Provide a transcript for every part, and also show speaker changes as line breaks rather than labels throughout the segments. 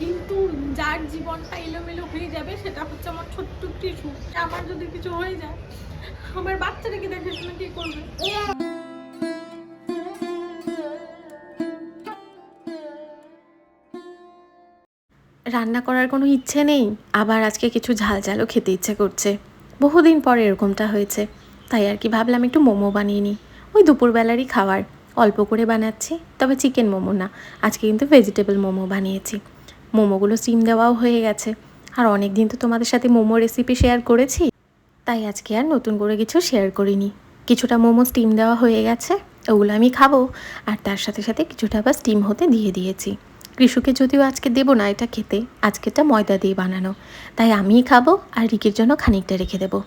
কিন্তু যার জীবনটা এলোমেলো হয়ে যাবে, সেটা হচ্ছে আমার ছোট্ট টিসু। আমার যদি কিছু হয়ে যায়, আমার বাচ্চাটাকে শুনে কি করবে?
রান্না করার কোনো ইচ্ছে নেই, আবার আজকে কিছু ঝাল ঝালও খেতে ইচ্ছে করছে। বহুদিন পরে এরকমটা হয়েছে, তাই আর কি ভাবলাম একটু মোমো বানিয়ে নিই। ওই দুপুরবেলারই খাবার, অল্প করে বানাচ্ছি, তবে চিকেন মোমো না, আজকে কিন্তু ভেজিটেবল মোমো বানিয়েছি। মোমোগুলো স্টিম দেওয়াও হয়ে গেছে। আর অনেক দিন তো তোমাদের সাথে মোমো রেসিপি শেয়ার করেছি। তাই আজকে আর নতুন করে কিছু শেয়ার করিনি। কিছুটা মোমো স্টিম দেওয়া হয়ে গেছে, ওগুলো আমি খাব। আর তার সাথে সাথে কিছুটা আবার স্টিম হতে দিয়ে দিয়েছি। কৃষুকে যদিও আজকে দেবো না এটা খেতে আজকেরটা ময়দা দিয়ে বানানো। তাই আমিই খাব আর রিকির জন্য খানিকটা রেখে দেবো।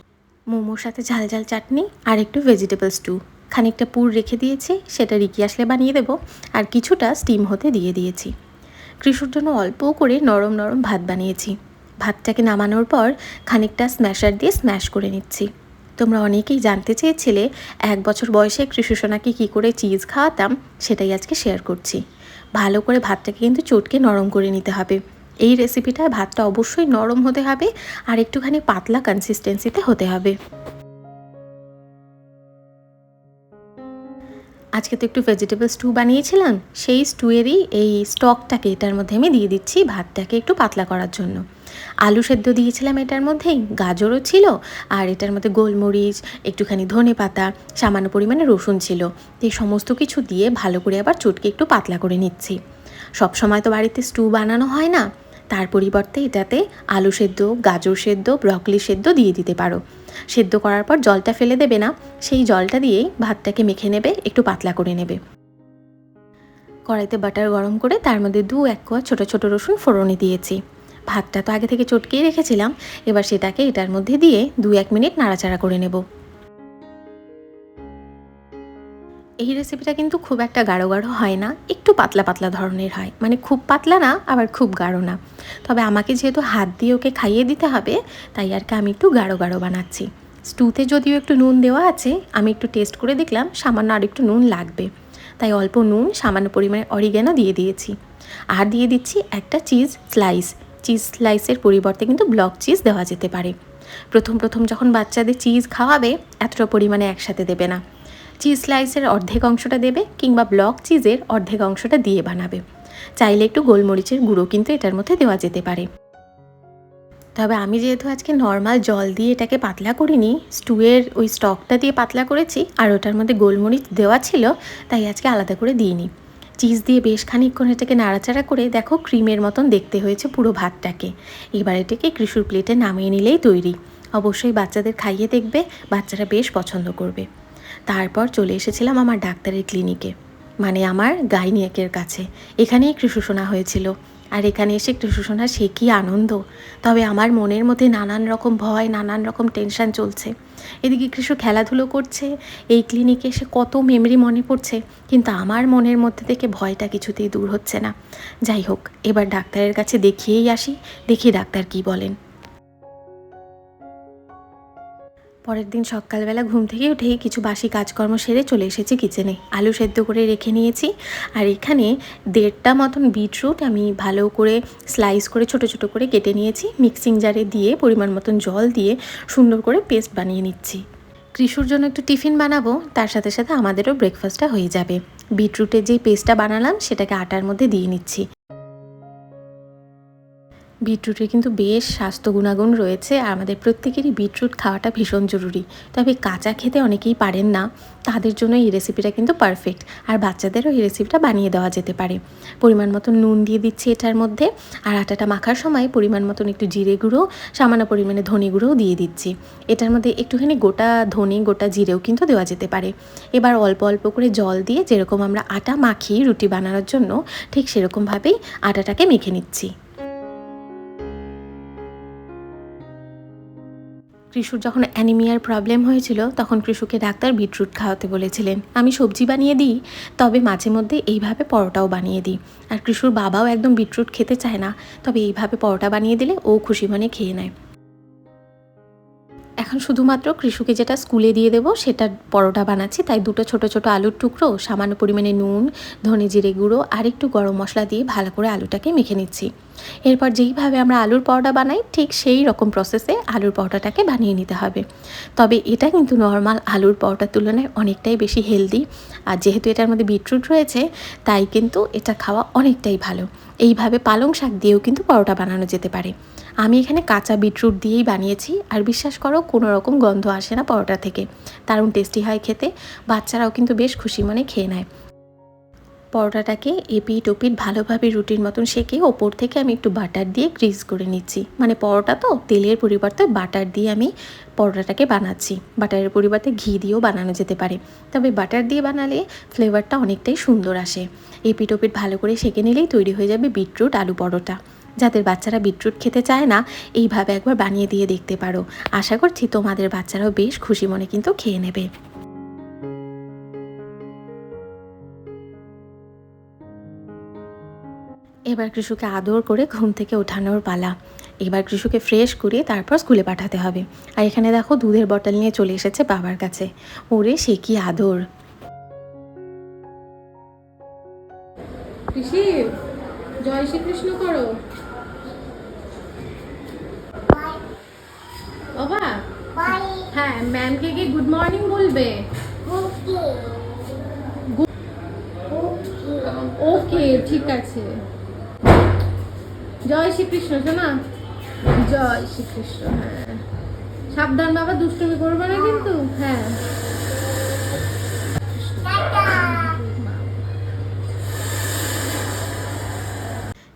মোমোর সাথে ঝাল ঝাল চাটনি আর একটু ভেজিটেবল স্টু খানিকটা পুর রেখে দিয়েছি, সেটা রিকি আসলে বানিয়ে দেবো। আর কিছুটা স্টিম হতে দিয়ে দিয়েছি। কৃষুর জন্য অল্প করে নরম নরম ভাত বানিয়েছি। ভাতটাকে নামানোর পর খানিকটা স্ম্যাশার দিয়ে স্ম্যাশ করে নিচ্ছি। তোমরা অনেকেই জানতে চেয়েছিলে এক বছর বয়সে কৃষিসোনাকে কী করে চিজ খাওয়াতাম, সেটাই আজকে শেয়ার করছি। ভালো করে ভাতটাকে কিন্তু চটকে নরম করে নিতে হবে। এই রেসিপিটায় ভাতটা অবশ্যই নরম হতে হবে আর একটুখানি পাতলা কনসিস্টেন্সিতে হতে হবে। আজকে তো একটু ভেজিটেবল স্টু বানিয়েছিলাম, সেই স্টুয়েরই এই স্টকটাকে এটার মধ্যে আমি দিয়ে দিচ্ছি ভাতটাকে একটু পাতলা করার জন্য। আলু সেদ্ধ দিয়েছিলাম এটার মধ্যেই, গাজরও ছিল আর এটার মধ্যে গোলমরিচ, একটুখানি ধনে পাতা, সামান্য পরিমাণে রসুন ছিল। এই সমস্ত কিছু দিয়ে ভালো করে আবার চটকে একটু পাতলা করে নিচ্ছি। সব সময় তো বাড়িতে স্টু বানানো হয় না, তার পরিবর্তে এটাতে আলু সেদ্ধ, গাজর সেদ্ধ ব্রকলি সেদ্ধ দিয়ে দিতে পারো। সেদ্ধ করার পর জলটা ফেলে দেবে না। সেই জলটা দিয়েই ভাতটাকে মেখে নেবে, একটু পাতলা করে নেবে। কড়াইতে বাটার গরম করে তার মধ্যে দু এক কোয়া ছোটো ছোটো রসুন ফোড়নে দিয়েছি। ভাতটা তো আগে থেকে চটকিয়ে রেখেছিলাম, এবার সেটাকে এটার মধ্যে দিয়ে দু এক মিনিট নাড়াচাড়া করে নেব। এই রেসিপিটা কিন্তু খুব একটা গাঢ় গাঢ় হয় না, একটু পাতলা পাতলা ধরনের হয়। মানে খুব পাতলা না, আবার খুব গাঢ় না। তবে আমাকে যেহেতু হাত দিয়ে ওকে খাইয়ে দিতে হবে, তাই আর কি আমি একটু গাঢ় গাঢ় বানাচ্ছি। স্টুতে যদিও একটু নুন দেওয়া আছে, আমি একটু টেস্ট করে দেখলাম, সামান্য আর একটু নুন লাগবে। তাই অল্প নুন, সামান্য পরিমাণে অরিগ্যানো দিয়ে দিয়েছি। আর দিয়ে দিচ্ছি একটা চিজ স্লাইস চিজ স্লাইসের পরিবর্তে কিন্তু ব্লক চিজ দেওয়া যেতে পারে। প্রথম প্রথম যখন বাচ্চাদের চিজ খাওয়াবে, এতটা পরিমাণে একসাথে দেবে না। চিজ স্লাইসের অর্ধেক অংশটা দেবে কিংবা ব্লক চিজের অর্ধেক অংশটা দিয়ে বানাবে। চাইলে একটু গোলমরিচের গুঁড়ো কিন্তু এটার মধ্যে দেওয়া যেতে পারে। তবে আমি যেহেতু আজকে নর্মাল জল দিয়ে এটাকে পাতলা করিনি স্টুয়ের ওই স্টকটা দিয়ে পাতলা করেছি, আর ওটার মধ্যে গোলমরিচ দেওয়া ছিল, তাই আজকে আলাদা করে দিইনি। চিজ দিয়ে বেশ খানিকক্ষণ এটাকে নাড়াচাড়া করে দেখো ক্রিমের মতন দেখতে হয়েছে পুরো ভাতটাকে। এবার এটাকে কৃষুর প্লেটে নামিয়ে নিলেই তৈরি। অবশ্যই বাচ্চাদের খাইয়ে দেখবে, বাচ্চারা বেশ পছন্দ করবে। তারপর চলে এসেছিলাম আমার ডাক্তারের ক্লিনিকে মানে আমার গাইনিয়াকের কাছে। এখানেই কৃষুসোনা হয়েছিল। আর এখানে এসে কৃষুসোনা সে কী আনন্দ? তবে আমার মনের মধ্যে নানান রকম ভয়, নানান রকম টেনশন চলছে। এদিকে কৃষক খেলাধুলো করছে, এই ক্লিনিকে এসে কত মেমরি মনে পড়ছে, কিন্তু আমার মনের মধ্যে থেকে ভয়টা কিছুতেই দূর হচ্ছে না। যাই হোক, এবার ডাক্তারের কাছে দেখিয়েই আসি, দেখি ডাক্তার কি বলেন। পরের দিন সকালবেলা ঘুম থেকে উঠেই কিছু বাসি কাজকর্ম সেরে চলে এসেছি কিচেনে। আলু সেদ্ধ করে রেখে নিয়েছি। আর এখানে দেড়টা মতন বিটরুট আমি ভালো করে স্লাইস করে ছোট ছোট করে কেটে নিয়েছি। মিক্সিং জারে দিয়ে পরিমাণ মতন জল দিয়ে সুন্দর করে পেস্ট বানিয়ে নিচ্ছি। কৃষুর জন্য একটু টিফিন বানাবো, তার সাথে সাথে আমাদেরও ব্রেকফাস্টটা হয়ে যাবে। বিটরুটের যে পেস্টটা বানালাম, সেটাকে আটার মধ্যে দিয়ে নিচ্ছি। বিটরুটের কিন্তু বেশ স্বাস্থ্য গুণাগুণ রয়েছে আর আমাদের প্রত্যেকেরই বিটরুট খাওয়াটা ভীষণ জরুরি। তবে কাঁচা খেতে অনেকেই পারেন না, তাদের জন্য এই রেসিপিটা কিন্তু পারফেক্ট আর বাচ্চাদেরও এই রেসিপিটা বানিয়ে দেওয়া যেতে পারে। পরিমাণ মতন নুন দিয়ে দিচ্ছি এটার মধ্যে, আর আটাটা মাখার সময় পরিমাণ মতন একটু জিরে গুঁড়ো, সামান্য পরিমাণে ধনে গুঁড়োও দিয়ে দিচ্ছি। এটার মধ্যে একটুখানি গোটা ধনে, গোটা জিরেও কিন্তু দেওয়া যেতে পারে। এবার অল্প অল্প করে জল দিয়ে যেরকম আমরা আটা মাখি রুটি বানানোর জন্য, ঠিক সেরকমভাবেই আটাটাকে মেখে নিচ্ছি। কৃষুর যখন অ্যানিমিয়ার প্রবলেম হয়েছিল, তখন কৃষুকে ডাক্তার বিটরুট খাওয়াতে বলেছিলেন, আমি সবজি বানিয়ে দিই, তবে মাঝে মধ্যে এইভাবে পরোটাও বানিয়ে দিই। আর কৃষুর বাবাও একদম বিটরুট খেতে চায় না, তবে এইভাবে পরোটা বানিয়ে দিলে ও খুশি মনে খেয়ে নেয়। এখন শুধুমাত্র কৃষুকে যেটা স্কুলে দিয়ে দেবো সেটা পরোটা বানাচ্ছি। তাই দুটো ছোট ছোট আলুর টুকরো, সামান্য পরিমাণে নুন, ধনে জিরে গুঁড়ো, আর একটু গরম মশলা দিয়ে ভালো করে আলুটাকে মেখে নিচ্ছি। এরপর যেইভাবে আমরা আলুর পরোটা বানাই, ঠিক সেই রকম প্রসেসে আলুর পরোটাটাকে বানিয়ে নিতে হবে। তবে এটা কিন্তু নর্মাল আলুর পরোটার তুলনায় অনেকটাই বেশি হেলদি আর যেহেতু এটার মধ্যে বিটরুট রয়েছে, তাই কিন্তু এটা খাওয়া অনেকটাই ভালো। এইভাবে পালং শাক দিয়েও কিন্তু পরোটা বানানো যেতে পারে। আমি এখানে কাঁচা বিটরুট দিয়েই বানিয়েছি, আর বিশ্বাস করো কোনো রকম গন্ধ আসে না পরোটা থেকে। দারুণ টেস্টি হয় খেতে। বাচ্চারাও কিন্তু বেশ খুশি মনে খেয়ে নেয়। পরোটাটাকে এপিট ওপিট ভালোভাবে রুটির মতন সেঁকে ওপর থেকে আমি একটু বাটার দিয়ে গ্রিস করে নিচ্ছি। মানে পরোটা তো, তেলের পরিবর্তে বাটার দিয়ে আমি পরোটাটাকে বানাচ্ছি। বাটারের পরিবর্তে ঘি দিয়েও বানানো যেতে পারে। তবে বাটার দিয়ে বানালে ফ্লেভারটা অনেকটাই সুন্দর আসে। এপিট ওপিট ভালো করে সেঁকে নিলেই তৈরি হয়ে যাবে বিটরুট আলু পরোটা। যাদের বাচ্চারা বিটরুট খেতে চায় না, এইভাবে একবার বানিয়ে দিয়ে দেখতে পারো। আশা করছি তোমাদের বাচ্চারাও বেশ খুশি মনে কিন্তু খেয়ে নেবে। এবার কৃষুকে আদর করে ঘুম থেকে ওঠানোর পালা। এবার কৃষুকে ফ্রেশ করে তারপর স্কুলে পাঠাতে হবে। আর এখানে দেখো দুধের বটল নিয়ে চলে এসেছে বাবার কাছে। ওরে সে কি আদর!
কৃষি জয় শ্রীকৃষ্ণ করো। বাবা হ্যাঁ ম্যামকে গিয়ে গুড মর্নিং বলবে? ওকে ঠিক আছে। জয় শ্রীকৃষ্ণ শোনা? জয় শ্রীকৃষ্ণ হ্যাঁ। সাবধান বাবা দুষ্টুমি করবে না কিন্তু হ্যাঁ।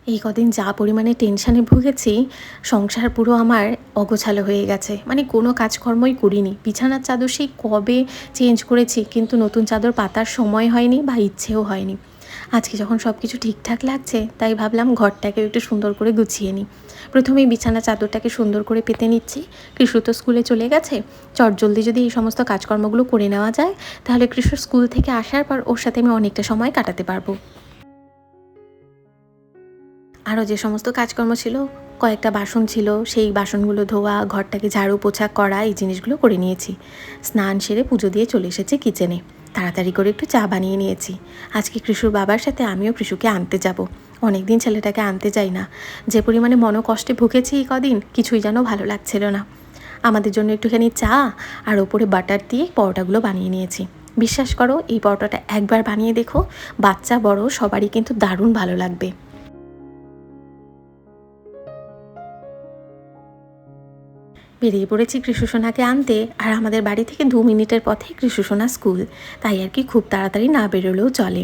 এই কদিন যা পরিমাণে টেনশানে ভুগেছি সংসার পুরো আমার অগোছালো হয়ে গেছে। মানে কোনো কাজকর্মই করিনি। বিছানার চাদর সেই কবে চেঞ্জ করেছি কিন্তু নতুন চাদর পাতার সময় হয়নি বা ইচ্ছেও হয়নি। আজকে যখন সব কিছু ঠিকঠাক লাগছে, তাই ভাবলাম ঘরটাকে একটু সুন্দর করে গুছিয়ে নিই। প্রথমেই বিছানা চাদরটাকে সুন্দর করে পেতে নিচ্ছি। কৃষু তো স্কুলে চলে গেছে। চটজলদি যদি এই সমস্ত কাজকর্মগুলো করে নেওয়া যায়, তাহলে কৃষু স্কুল থেকে আসার পর ওর সাথে আমি অনেকটা সময় কাটাতে পারব। আরও যে সমস্ত কাজকর্ম ছিল, কয়েকটা বাসন ছিল, সেই বাসনগুলো ধোয়া, ঘরটাকে ঝাড়ু, পোছা, করা, এই জিনিসগুলো করে নিয়েছি। স্নান সেরে পুজো দিয়ে চলে এসেছি কিচেনে। তাড়াতাড়ি করে একটু চা বানিয়ে নিয়েছি। আজকে কৃষুর বাবার সাথে আমিও কৃষুকে আনতে যাব। অনেকদিন ছেলেটাকে আনতে যাই না। যে পরিমাণে মনোকষ্টে ভুগেছি এই কদিন, কিছুই যেন ভালো লাগছিল না। আমাদের জন্য একটুখানি চা আর ওপরে বাটার দিয়ে পরোটাগুলো বানিয়ে নিয়েছি। বিশ্বাস করো, এই পরোটাটা একবার বানিয়ে দেখো, বাচ্চা বড়, সবারই কিন্তু দারুণ ভালো লাগবে। বেরিয়ে পড়েছি কৃষ্ণসোনাকে আনতে, আর আমাদের বাড়ি থেকে দু মিনিটের পথে কৃষ্ণসোনা স্কুল। তাই আর কি খুব তাড়াতাড়ি না বেরোলেও চলে।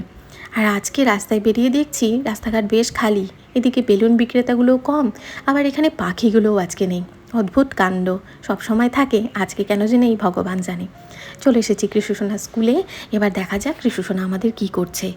আর আজকে রাস্তায় বেরিয়ে দেখছি রাস্তাঘাট বেশ খালি। এদিকে বেলুন বিক্রেতাগুলোও কম, আবার এখানে পাখিগুলোও আজকে নেই। অদ্ভুত কাণ্ড। সব সময় থাকে, আজকে কেন যে নেই ভগবান জানে। চলে এসেছি কৃষ্ণসোনা স্কুলে, এবার দেখা যাক কৃষ্ণসোনা আমাদের কি করছে।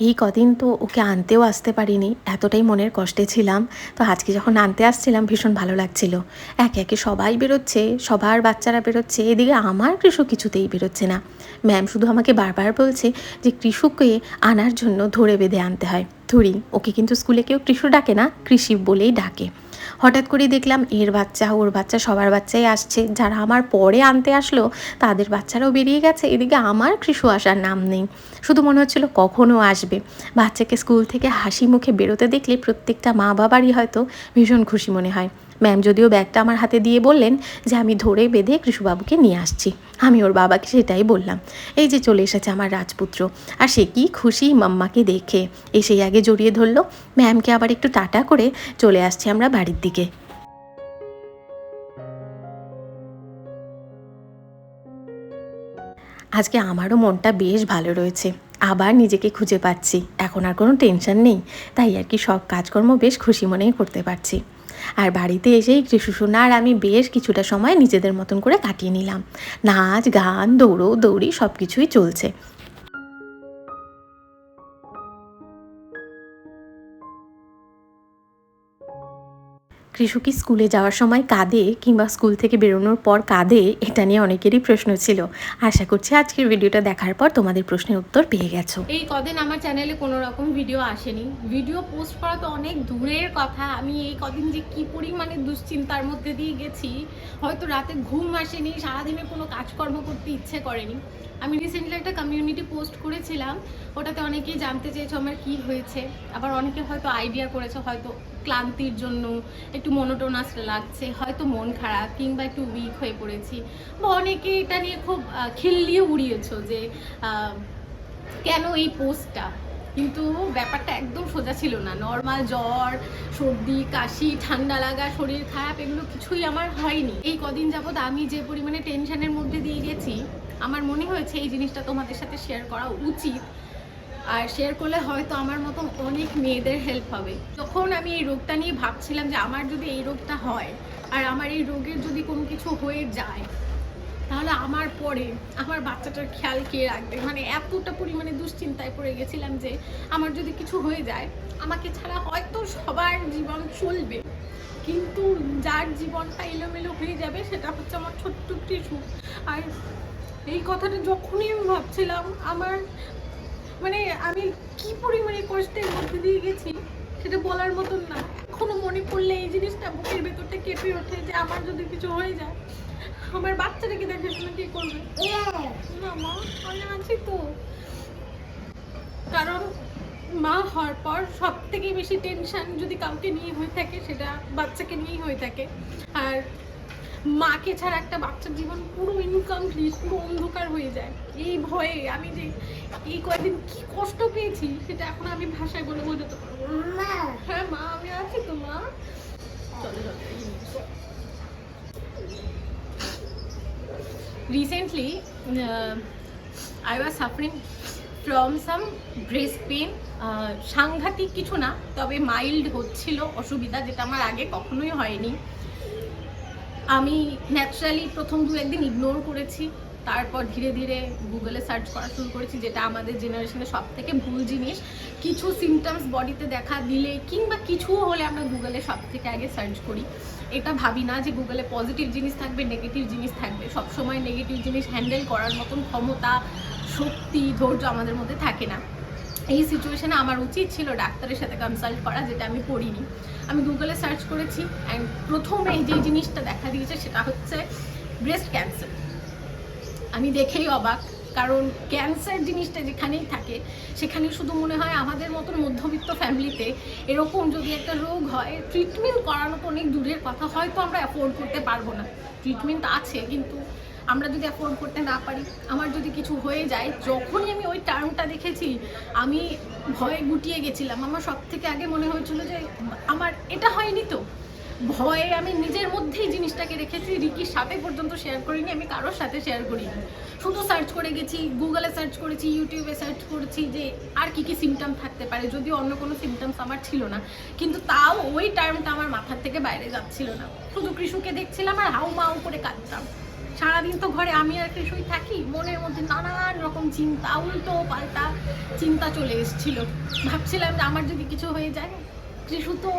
এই কদিন তো ওকে আনতেও আসতে পারিনি, এতটাই মনের কষ্টে ছিলাম। তো আজকে যখন আনতে আসছিলাম, ভীষণ ভালো লাগছিল। একে একে সবাই বেরোচ্ছে, সবার বাচ্চারা বেরোচ্ছে, এদিকে আমার কৃষু কিছুতেই বেরোচ্ছে না। ম্যাম শুধু আমাকে বারবার বলছে যে কৃষুকে আনার জন্য ধরে বেঁধে আনতে হয়। ধরি, ওকে কিন্তু স্কুলে কেউ কৃষু ডাকে না, কৃষি বলেই ডাকে। হঠাৎ করে দেখলাম এর বাচ্চা, ওর বাচ্চা, সবার বাচ্চাই আসছে। যারা আমার পরে আনতে আসলো, তাদের বাচ্চারাও বেরিয়ে গেছে, এদিকে আমার কৃষু আসার নাম নেই। শুধু মনে হচ্ছিল কখনও আসবে। বাচ্চাকে স্কুল থেকে হাসি মুখে বেরোতে দেখলে প্রত্যেকটা মা বাবারই হয়তো ভীষণ খুশি মনে হয়। ম্যাম যদিও ব্যাগটা আমার হাতে দিয়ে বললেন যে আমি ধরে বেঁধে কৃষুবাবুকে নিয়ে আসছি। আমি ওর বাবাকে সেটাই বললাম। এই যে চলে এসেছে আমার রাজপুত্র। আর সে কি খুশি মাম্মাকে দেখে। এসেই আগে জড়িয়ে ধরলো। ম্যামকে আবার একটু টাটা করে চলে আসছি আমরা বাড়ির দিকে। আজকে আমারও মনটা বেশ ভালো রয়েছে। আবার নিজেকে খুঁজে পাচ্ছি। এখন আর কোনো টেনশন নেই। তাই আর কি সব কাজকর্ম বেশ খুশি মনেই করতে পারছি। আর বাড়িতে এসেই কৃষুসোনা আর আমি বেশ কিছুটা সময় নিজেদের মতন করে কাটিয়ে নিলাম। নাচ, গান, দৌড়ো, দৌড়ি সব কিছুই চলছে। কৃষকি স্কুলে যাওয়ার সময় কাঁদে কিংবা স্কুল থেকে বেরোনোর পর কাঁদে, এটা নিয়ে অনেকেরই প্রশ্ন ছিল। আশা করছি আজকের ভিডিওটা দেখার পর তোমাদের প্রশ্নের উত্তর পেয়ে গেছো।
এই কদিন আমার চ্যানেলে কোনো রকম ভিডিও আসেনি। ভিডিও পোস্ট করা তো অনেক দূরের কথা। আমি এই কদিন যে কি পরিমাণে দুশ্চিন্তার মধ্যে দিয়ে গেছি, হয়তো রাতে ঘুম আসেনি, সারাদিনে কোনো কাজকর্ম করতে ইচ্ছে করেনি। আমি রিসেন্টলি একটা কমিউনিটি পোস্ট করেছিলাম ওটাতে অনেকেই জানতে চেয়েছো আমার কি হয়েছে। আবার অনেকে হয়তো আইডিয়া করেছে হয়তো ক্লান্তির জন্য একটু মনোটোনাস লাগছে হয়তো মন খারাপ কিংবা একটু উইক হয়ে পড়েছি। বা অনেকে এটা নিয়ে খুব আহ, খিল্লিয়ে উড়িয়েছো যে কেন এই পোস্টটা কিন্তু ব্যাপারটা একদম সোজা ছিল না। নর্মাল জ্বর সর্দি কাশি ঠান্ডা লাগা শরীর খারাপ এগুলো কিছুই আমার হয়নি। এই কদিন যাবৎ আমি যে পরিমাণে টেনশনের মধ্যে দিয়ে গেছি আমার মনে হয়েছে এই জিনিসটা তোমাদের সাথে শেয়ার করা উচিত। আর শেয়ার করলে হয়তো আমার মতো অনেক মেয়েদের হেল্প হবে। যখন আমি এই রোগটা নিয়ে ভাবছিলাম যে আমার যদি এই রোগটা হয় আর আমার এই রোগের যদি কোনো কিছু হয়ে যায়, তাহলে আমার পরে আমার বাচ্চাটার খেয়াল কে রাখবে? মানে এতটা পরিমাণে দুশ্চিন্তায় পড়ে গেছিলাম যে আমার যদি কিছু হয়ে যায়, আমাকে ছাড়া হয়তো সবার জীবন চলবে। কিন্তু যার জীবনটা এলোমেলো হয়ে যাবে, সেটা হচ্ছে আমার ছোট্ট টিসু আর এই কথাটা যখনই আমি ভাবছিলাম, আমার মানে আমি কি পরিমাণে কষ্টের মধ্যে দিয়ে গেছি সেটা বলার মতন না। এখনও মনে পড়লে এই জিনিসটা বুকের ভেতরটা কেঁপে ওঠে যে আমার যদি কিছু হয়ে যায়, আমার বাচ্চাটাকে দেখে শুনে কি করবে? না মা, আমি আছি তো। কারণ মা হওয়ার পর সব থেকে বেশি টেনশন যদি কাউকে নিয়ে হয়ে থাকে, সেটা বাচ্চাকে নিয়েই হয়ে থাকে। আর মাকে ছাড়া একটা বাচ্চার জীবন পুরো ইনকমপ্লিট পুরো অন্ধকার হয়ে যায়। এই ভয়ে আমি যে এই কয়েকদিন কি কষ্ট পেয়েছি সেটা এখন আমি ভাষায় বলে বোঝাতে পারব। হ্যাঁ মা আমি আছি তো মা। চলো I was suffering from some breast pain uh, সাংঘাতিক কিছু না তবে মাইল্ড হচ্ছিল অসুবিধা যেটা আমার আগে কখনোই হয়নি। আমি ন্যাচারালি প্রথম দু একদিন ইগনোর করেছি, তারপর ধীরে ধীরে গুগলে সার্চ করা শুরু করেছি, যেটা আমাদের জেনারেশনে সব থেকে ভুল জিনিস। কিছু সিমটমস বডিতে দেখা দিলে কিংবা কিছু হলে আমরা গুগলে সব থেকে আগে সার্চ করি। এটা ভাবি না যে গুগলে পজিটিভ জিনিস থাকবে নেগেটিভ জিনিস থাকবে। সবসময় নেগেটিভ জিনিস হ্যান্ডেল করার মতন ক্ষমতা, শক্তি, ধৈর্য আমাদের মধ্যে থাকে না। এই সিচুয়েশানে আমার উচিত ছিল ডাক্তারের সাথে কনসাল্ট করা, যেটা আমি করিনি। আমি গুগলে সার্চ করেছি অ্যান্ড প্রথমে যে জিনিসটা দেখা দিয়েছে সেটা হচ্ছে ব্রেস্ট ক্যান্সার আমি দেখেই অবাক, কারণ ক্যান্সার জিনিসটা যেখানেই থাকে সেখানে শুধু মনে হয় আমাদের মতন মধ্যবিত্ত ফ্যামিলিতে এরকম যদি একটা রোগ হয় ট্রিটমেন্ট করানো তো অনেক দূরের কথা, হয়তো আমরা অ্যাফোর্ড করতে পারব না। ট্রিটমেন্ট আছে, কিন্তু আমরা যদি অ্যাফোর্ড করতে না পারি, আমার যদি কিছু হয়ে যায়, যখনই আমি ওই টার্মটা দেখেছি, আমি ভয়ে গুটিয়ে গেছিলাম। আমার সব থেকে আগে মনে হয়েছিল যে, আমার এটা হয়নি তো। ভয়ে আমি নিজের মধ্যেই জিনিসটাকে রেখেছি, রিকির সাথে পর্যন্ত শেয়ার করিনি, আমি কারোর সাথে শেয়ার করিনি। শুধু সার্চ করে গেছি গুগলে সার্চ করেছি ইউটিউবে সার্চ করেছি যে, আর কি কি সিমটম থাকতে পারে। যদিও অন্য কোনো সিমটমস আমার ছিল না, কিন্তু তাও ওই টার্মটা আমার মাথার থেকে বাইরে যাচ্ছিল না। শুধু কৃষুকে দেখছিলাম আর হাউ মাউ করে কাঁদতাম। সারাদিন তো ঘরে আমি আর কৃষুই থাকি, মনের মধ্যে নানান রকম চিন্তা, উল্টো পাল্টা চিন্তা চলে এসেছিল। ভাবছিলাম যে আমার যদি কিছু হয়ে যায়, ত্রিশু তো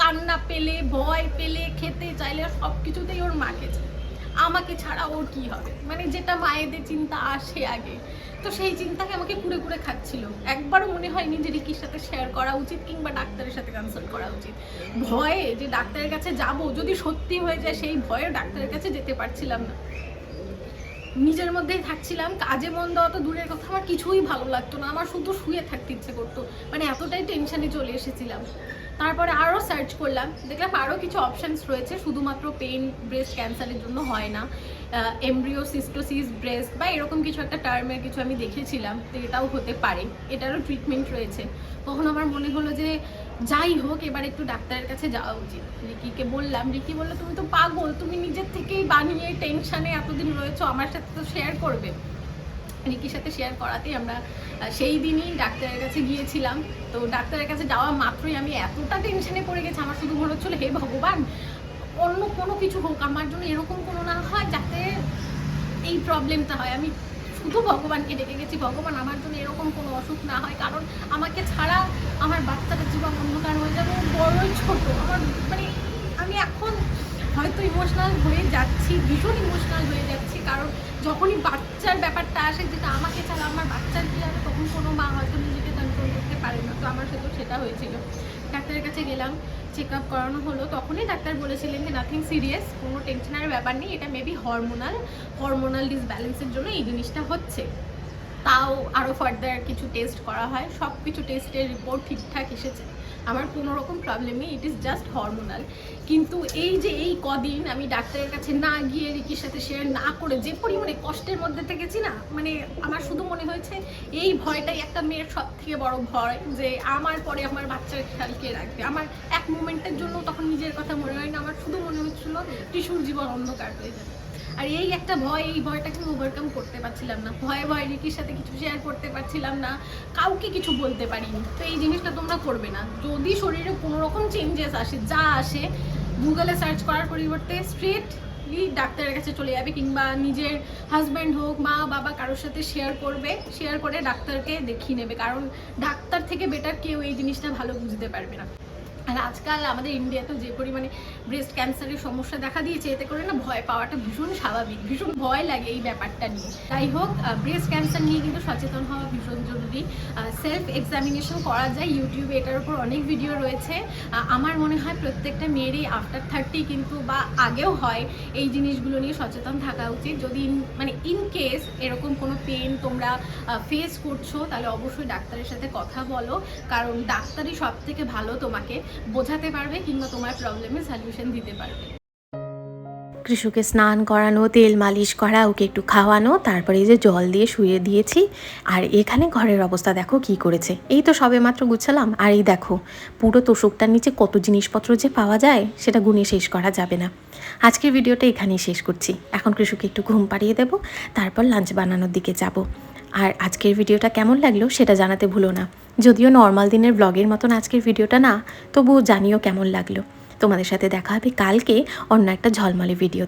কান্না পেলে, ভয় পেলে, খেতে চাইলে সব কিছুতেই ওর মাকে। আমাকে ছাড়া ওর কি হবে? মানে যেটা মায়েদের চিন্তা আসে আগে। তো সেই চিন্তাকে আমাকে কুড়ে কুড়ে খাচ্ছিল। একবারও মনে হয়নি যে রিকির সাথে শেয়ার করা উচিত কিংবা ডাক্তারের সাথে কনসাল্ট করা উচিত। ভয়ে যে ডাক্তারের কাছে যাব, যদি সত্যি হয়ে যায়, সেই ভয়ে ডাক্তারের কাছে যেতে পারছিলাম না। নিজের মধ্যেই থাকছিলাম, কাজে মন দেওয়া তো দূরের কথা, আমার কিছুই ভালো লাগতো না। আমার শুধু শুয়ে থাকতে ইচ্ছে করতো। মানে এতটাই টেনশানে চলে এসেছিলাম। তারপরে আরও সার্চ করলাম, দেখলাম আরও কিছু অপশানস রয়েছে, শুধুমাত্র পেন ব্রেস্ট ক্যান্সারের জন্য হয় না। এমব্রিও সিস্টোসিস ব্রেস্ট বা এরকম কিছু একটা টার্মের কিছু আমি দেখেছিলাম, তো এটাও হতে পারে, এটারও ট্রিটমেন্ট রয়েছে। তখন আমার মনে হলো যে যাই হোক, এবার একটু ডাক্তারের কাছে যাওয়া উচিত। রিকিকে বললাম, রিকি বলল, তুমি তো পাগল, তুমি নিজের থেকেই বানিয়ে টেনশনে এতদিন রয়েছো, আমার সাথে তো শেয়ার করবে। রিকির সাথে শেয়ার করাতেই আমরা সেই দিনই ডাক্তারের কাছে গিয়েছিলাম। তো ডাক্তারের কাছে যাওয়া মাত্রই আমি এতটা টেনশনে পড়ে গেছি। আমার শুধু মনে হচ্ছিল, হে ভগবান, অন্য কোনো কিছু হোক, আমার জন্য এরকম কোনো না হয় যাতে এই প্রবলেমটা হয়। আমি শুধু ভগবানকে ডেকে গেছি, ভগবান, আমার জন্য এরকম কোনো অসুখ না হয়। কারণ আমাকে ছাড়া আমার বাচ্চাটা জীবন অন্ধকার হয়ে যাবে। বড়ই ছোট। আমার মানে আমি এখন হয়তো ইমোশনাল হয়ে যাচ্ছি, ভীষণ ইমোশনাল হয়ে যাচ্ছি। কারণ যখনই বাচ্চার ব্যাপারটা আসে, যেটা আমাকে ছাড়া আমার বাচ্চার কী হবে, তখন কোনো মা হয়তো নিজেকে কন্ট্রোল করতে পারে না। তো আমার সাথেও সেটা হয়েছিল। ডাক্তারের কাছে গেলাম চেক আপ করানো হলো। তখনই ডাক্তার বলেছিলেন যে নাথিং সিরিয়াস কোনো টেনশনের ব্যাপার নেই। এটা মেবি হরমোনাল হরমোনাল ডিসব্যালেন্সের জন্য এই জিনিসটা হচ্ছে। তাও আরও ফার্দার কিছু টেস্ট করা হয়। সব কিছু টেস্টের রিপোর্ট ঠিকঠাক এসেছে। আমার কোনো রকম প্রবলেম নেই ইট ইজ জাস্ট হরমোনাল কিন্তু এই যে এই কদিন আমি ডাক্তারের কাছে না গিয়ে রিকির সাথে শেয়ার না করে যে পরিমাণে কষ্টের মধ্যে থেকেছি না মানে আমার শুধু মনে হয়েছে এই ভয়টাই একটা মেয়ের সব থেকে বড় ভয়, যে আমার পরে আমার বাচ্চার খেয়াল কে রাখবে? আমার এক মোমেন্টের জন্য তখন নিজের কথা মনে হয় না, আমার শুধু মনে হচ্ছিল টিসুর জীবন অন্ধকার হয়ে যাবে। আর এই একটা ভয়, এই ভয়টাকে আমি ওভারকাম করতে পারছিলাম না। ভয়ে, ভয় রিকির সাথে কিছু শেয়ার করতে পারছিলাম না। কাউকে কিছু বলতে পারিনি। তো এই জিনিসটা তোমরা করবে না। যদি শরীরে কোনো রকম চেঞ্জেস আসে, যা আসে গুগলে সার্চ করার পরিবর্তে স্ট্রেটলি ডাক্তারের কাছে চলে যাবে কিংবা নিজের হাজব্যান্ড হোক, মা, বাবা কারোর সাথে শেয়ার করবে শেয়ার করে ডাক্তারকে দেখিয়ে নেবে। কারণ ডাক্তার থেকে বেটার কেউ এই জিনিসটা ভালো বুঝতে পারবে না। আর আজকাল আমাদের ইন্ডিয়াতেও যে পরিমাণে ব্রেস্ট ক্যান্সারের সমস্যা দেখা দিয়েছে, এতে করে না ভয় পাওয়াটা ভীষণ স্বাভাবিক, ভীষণ ভয় লাগে এই ব্যাপারটা নিয়ে। যাই হোক ব্রেস্ট ক্যান্সার নিয়ে কিন্তু সচেতন হওয়া ভীষণ জরুরি। সেলফ এক্সামিনেশন করা যায় ইউটিউবে এটার উপর অনেক ভিডিও রয়েছে। আমার মনে হয় প্রত্যেকটা মেয়েরই আফটার থার্টি কিন্তু বা আগেও হয় এই জিনিসগুলো নিয়ে সচেতন থাকা উচিত। যদি মানে ইন কেস এরকম কোনো পেন তোমরা ফেস করছ, তাহলে অবশ্যই ডাক্তারের সাথে কথা বলো। কারণ ডাক্তারই সব থেকে ভালো তোমাকে। বোঝাতে পারবে কিংবা তোমার প্রবলেমের সলিউশন দিতে পারবে।
কৃষকে স্নান করানো, তেল মালিশ করা, ওকে একটু খাওয়ানো, তারপরে এই যে জল দিয়ে শুয়ে দিয়েছি। আর এখানে ঘরের অবস্থা দেখো কি করেছে। এই তো সবে মাত্র গুছালাম। আর এই দেখো, পুরো তোষকটার নিচে কত জিনিসপত্র যে পাওয়া যায়, সেটা গুনে শেষ করা যাবে না। আজকের ভিডিওটা এখানেই শেষ করছি। এখন কৃষকে একটু ঘুম পাড়িয়ে দেবো, তারপর লাঞ্চ বানানোর দিকে যাব। আর আজকের ভিডিওটা কেমন লাগল সেটা জানাতে ভুলো না। যদিও নর্মাল দিনের ব্লগের মতন আজকের ভিডিওটা না, তবুও জানিও কেমন লাগল। তোমাদের সাথে দেখা হবে কালকে অন্য একটা ঝলমলে ভিডিও